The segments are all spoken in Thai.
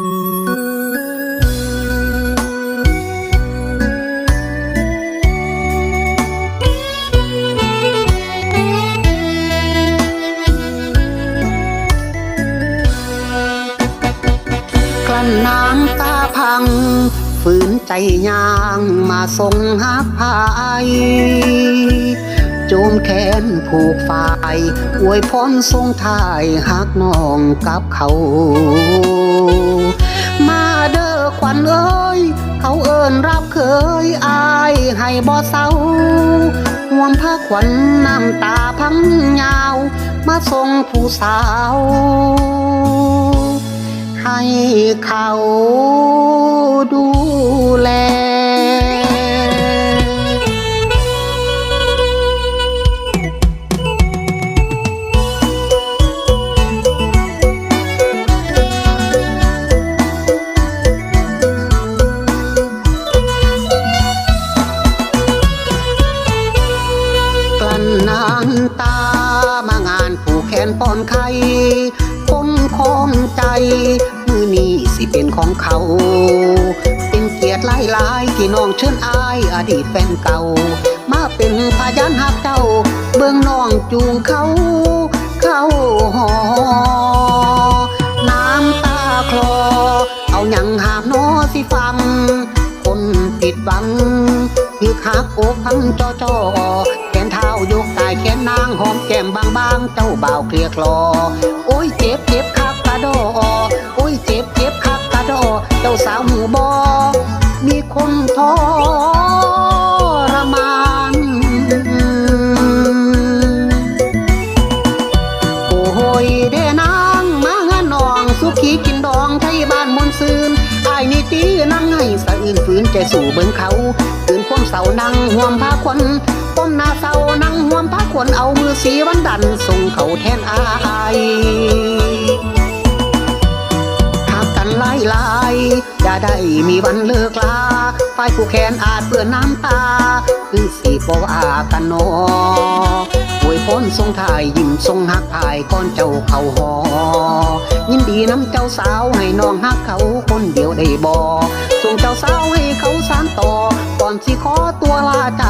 กลั้นน้ำตาพัง ฝืนใจยางมาทรงหักพาย โจมแขนผูกฝ่ายอวยพรทรงทายหักน้องกับเขา มาเด้อควันเอ้ย เขาเอิ้นรับเคยอายให้บ่เศร้าห่วมผ้าขวัญน้ำตาพังยาว มาส่งผู้สาว ให้เขา ตามางานผูกแขนป้อนไข่คนคมใจ มือนี้สิเป็นของเขา เป็นเกียรติหลายๆที่น้องเชิญอายอดีตแฟนเก่า มาเป็นพยานหักเจ้า เบื้องน้องจูงเขา เข้าหอ น้ำตาคลอ เอาหยังหามโนอสิฟัง คนผิดหวังคือหักอกพังจอจอ ยกกายแขนนางหอมแก้มบางๆ เจ้าบ่าวเคลียคลอ โอ้ยเจ็บเจ็บคักกะดอโอ้ยเจ็บเจ็บคักกะดอ เจ้าสาวหมูบอมีคนทรมานโอ้โหยเดนางมางานนองสุขีกินดองไทยบ้านมนซืนไอายนี่ตีนั่งให้สะอื่นฝืนใจสู่เบิ่งเขาตื่นความเสานั่งห่วมผ้าควัน้มหน้าเสานั่งห่วมผ้าควันเอามือสีวันดันส่งเขาแทนอายหากกันหลายลายๆอย่าได้มีวันเลิกลาฝ่ายผู้แขนอาจเปื้อนน้ำตาคือสีบอากันนออวยพรทรงทายยิ้มทรงหักภายก่อนเจ้าเขาหอยินดีน้ำเจ้าสาวให้น้องหักเขาคนเดียวได้บ่ส่งเจ้าสาวให้เขาสานต่อก่อนสิขอตัวลาจา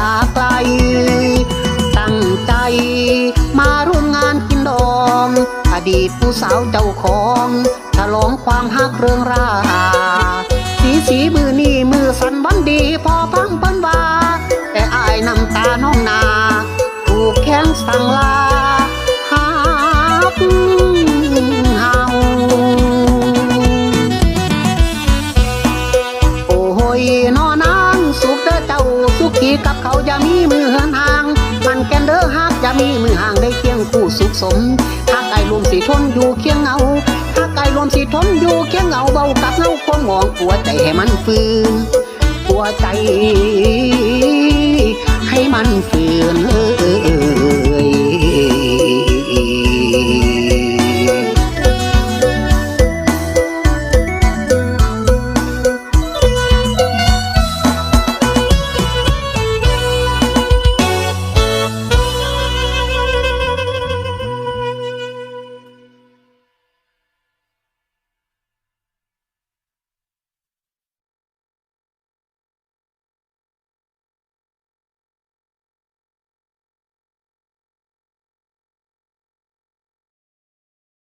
ดีตผู้สาวเจ้าของฉลองความฮักเรื่องราสีสีมือนี่มือสันวันดีพอพังเปิ้นว่า แต่อายน้ำตาน้องนา ถูกแข้งสั่งลาฮักเฮาโอ้โหยนอนางสุขเด้อเจ้าสุขีกับเขาอย่ามีมือเหินห่าง มันแกนเด้อฮักอย่ามีมือห่างได้เคียงคู่สุขสม มสีทนอยู่เคียงเงาหากไอรวมสีทนอยู่เคียงเงาเบากับเงาความมองหัวใจให้มันฟื้นหัวใจ